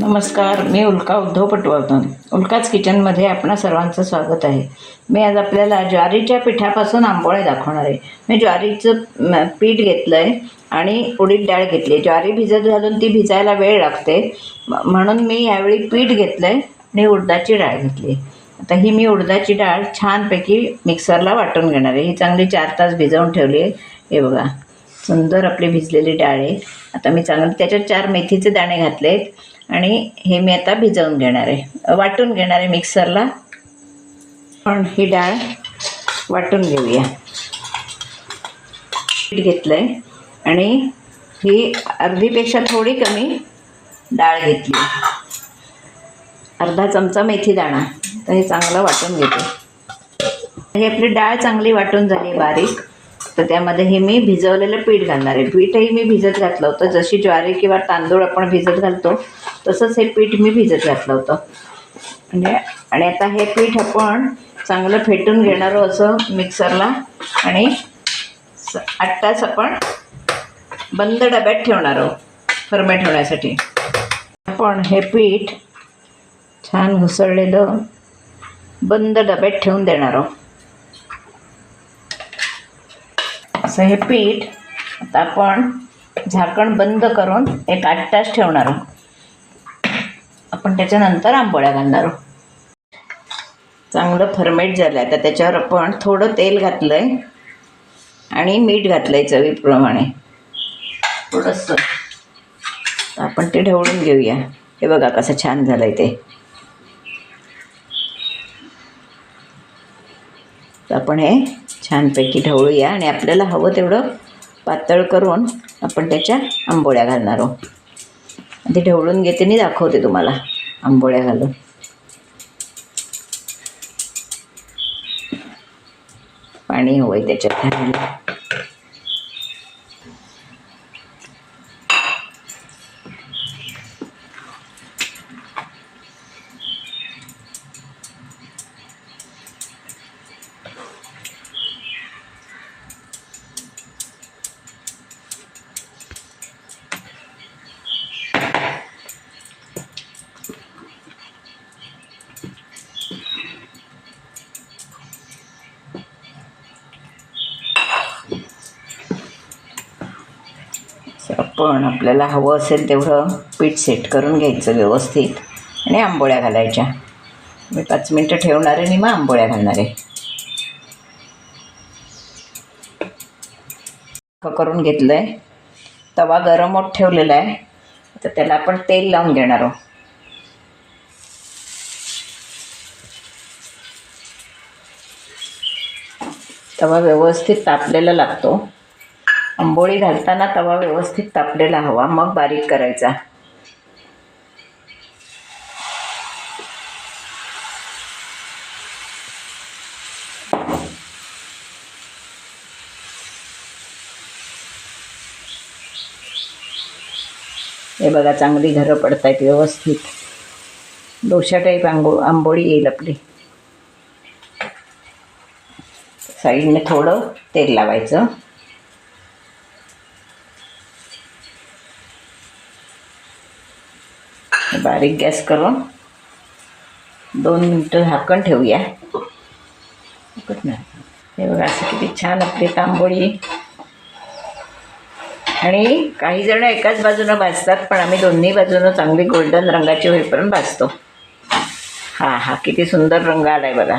नमस्कार मी उल्का उद्धव पटवर्धन. उल्काच किचनमध्ये आपणा सर्वांचं स्वागत आहे. मी आज आपल्याला ज्वारीच्या पिठापासून आंबोळे दाखवणार आहे. मी ज्वारीचं पीठ घेतलं आहे आणि उडीद डाळ घेतली. आहे ज्वारी भिजत घालून ती भिजायला वेळ लागते. म्हणून मी यावेळी पीठ घेतलं आहे आणि उडदाची डाळ घेतली. आता ही मी उडदाची डाळ छानपैकी मिक्सरला वाटून घेणार आहे. ही चांगली चार तास भिजवून ठेवली आहे. हे बघा सुंदर आपली भिजलेली डाळ आहे. आता मी चांगलं त्याच्यात चार मेथीचे दाणे घातले आहेत आणि हे मी आता भिजवून घेणार आहे. वाटून घेणार आहे मिक्सरला. पण ही डाळ वाटून घेऊया. पीठ घेतलं आहे आणि ही अर्धीपेक्षा थोडी कमी डाळ घेतली. अर्धा चमचा मेथी दाणा. तर हे चांगलं वाटून घेते. ही आपली डाळ चांगली वाटून झाली बारीक. तर त्यामध्ये हे मी भिजवलेलं पीठ घालणार आहे. पीठही मी भिजत घातलं होतं. जशी ज्वारी किंवा तांदूळ आपण भिजत घालतो तसंच हे पीठ मी भिजत घातलं होतं. म्हणजे आणि आता हे पीठ आपण चांगलं फेटून घेणार आहोत असं मिक्सरला. आणि आठ तास आपण बंद डब्यात ठेवणार आहोत फर्मेट होण्यासाठी आपण हे पीठ छान घुसळलेलं बंद डब्यात ठेवून देणार आहोत. असं हे पीठ आता आपण झाकण बंद करून एक आठ तास ठेवणार आहोत. आपण त्याच्यानंतर आंबोळ्या घालणार आहोत. चांगलं फर्मेट झालं आहे तर त्याच्यावर आपण थोडं तेल घातलं आहे आणि मीठ घातलं आहे चवीप्रमाणे. थोडंसं. आपण ते ढवळून घेऊया. हे बघा कसं छान झालं आहे ते आपण हे छानपैकी ढवळूया आणि आपल्याला हवं तेवढं पातळ करून आपण त्याच्या आंबोळ्या घालणार आहोत. ते ढवळून घेते आणि दाखवते तुम्हाला. आंबोळ्या घालून. पाणी हवं आहे त्याच्यात. घालायला पण आपल्याला हवं असेल तेवढं पीठ सेट करून घ्यायचं व्यवस्थित. आणि आंबोळ्या घालायच्या. मी पाच मिनटं ठेवणार आहे आणि मग आंबोळ्या घालणार आहे. करून घेतलं आहे तवा गरम होत ठेवलेला आहे. तर त्याला आपण तेल लावून घेणार आहोत. तवा व्यवस्थित तापलेला लागतो. आंबोळी घालताना तवा व्यवस्थित तापलेला हवा मग बारीक करायचा. हे बघा चांगली घरं पडत आहेत व्यवस्थित. डोशा टाईप आंबो आंबोळी येईल आपली. साईडने थोडं तेल लावायचं. बारीक गॅस करून दोन मिनटं झाकण ठेवूया. हे बघा असं किती छान आपली तांबोळी. आणि काही जण एकाच बाजूनं भाजतात पण आम्ही दोन्ही बाजूनं चांगली गोल्डन रंगाची होईपर्यंत भाजतो. हा हा किती सुंदर रंग आलाय बघा.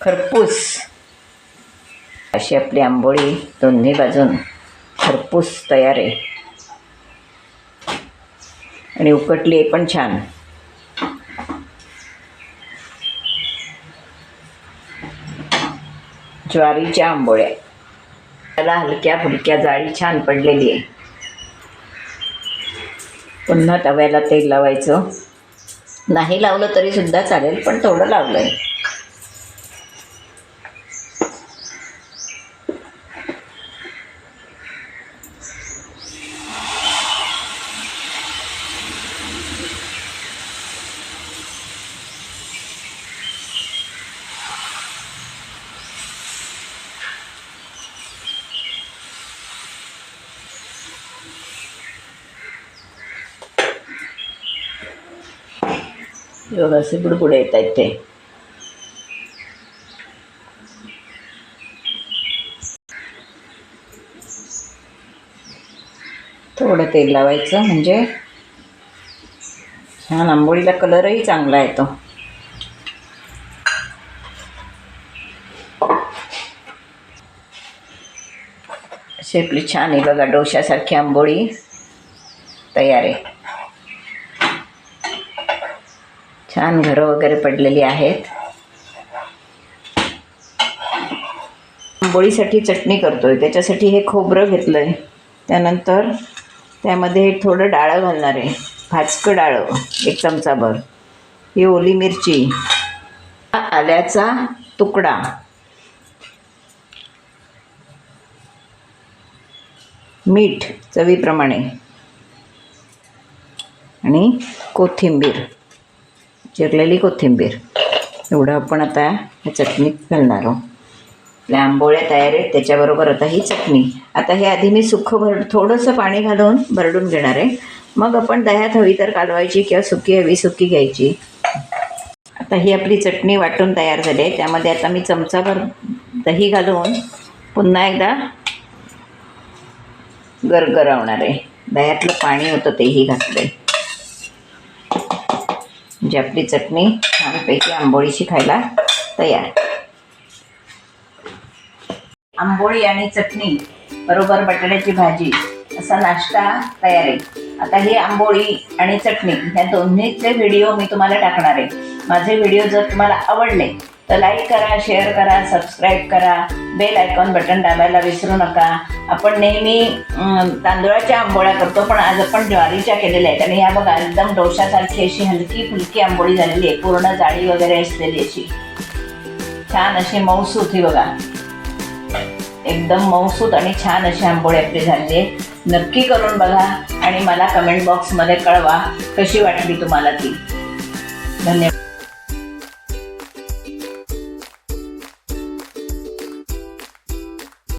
खरपूस. अशी आपली आंबोळी दोन्ही बाजून खरपूस तयार आहे. आणि उकटली आहे पण छान. ज्वारीच्या आंबोळ्या. त्याला हलक्या फुलक्या जाळी छान पडलेली आहे. पुन्हा तव्याला तेल लावायचं. नाही लावलं तरी सुद्धा चालेल पण थोडं लावलं आहे हे बघा असे येत आहेत ते थोडं तेल लावायचं म्हणजे छान आंबोळीला कलरही चांगला येतो अशी आपली छान आहे बघा डोशासारखी आंबोळी तयार आहे छान घरं वगैरे पडलेली आहेत. आंबोळीसाठी चटणी करतो आहे त्याच्यासाठी हे खोबरं घेतलं आहे त्यानंतर त्यामध्ये थोडं डाळं घालणार आहे. भाजकं डाळं एक चमचाभर. ही ओली मिरची. आल्याचा तुकडा. मीठ चवीप्रमाणे. आणि कोथिंबीर. चिरलेली कोथिंबीर. एवढं आपण आता ह्या चटणीत घालणार आहोत. आपल्या आंबोळ्या तयार आहेत त्याच्याबरोबर आता ही चटणी. आता हे आधी मी सुखं भर थोडंसं पाणी घालून भरडून घेणार आहे. मग आपण दह्यात हवी तर कालवायची किंवा सुकी हवी सुकी घ्यायची. आता ही आपली चटणी वाटून तयार झाली आहे. त्यामध्ये आता मी चमचाभर दही घालून पुन्हा एकदा गरगरवणार आहे. दह्यातलं पाणी होतं तेही घातलं आहे म्हणजे आपली चटणी छानपैकी आंबोळीशी खायला तयार. आंबोळी आणि चटणी बरोबर बटाट्याची भाजी असा नाश्ता तयार आहे. आता ही आंबोळी आणि चटणी ह्या दोन्हीचे व्हिडिओ मी तुम्हाला टाकणार आहे. माझे व्हिडिओ जर तुम्हाला आवडले तर लाईक करा शेअर करा सबस्क्राईब करा. बेल आयकॉन बटन दाबायला विसरू नका. आपण नेहमी तांदुळाच्या आंबोळ्या करतो पण आज आपण ज्वारीच्या केलेल्या आहेत. आणि ह्या बघा एकदम डोशासारखी अशी हलकी फुलकी आंबोळी झालेली आहे. पूर्ण जाळी वगैरे असलेली अशी. छान अशी मऊसूत ही बघा. एकदम मऊसूत आणि छान अशी आंबोळी आपली झाली आहे. नक्की करून बघा आणि मला कमेंट बॉक्समध्ये कळवा कशी वाटली तुम्हाला ती.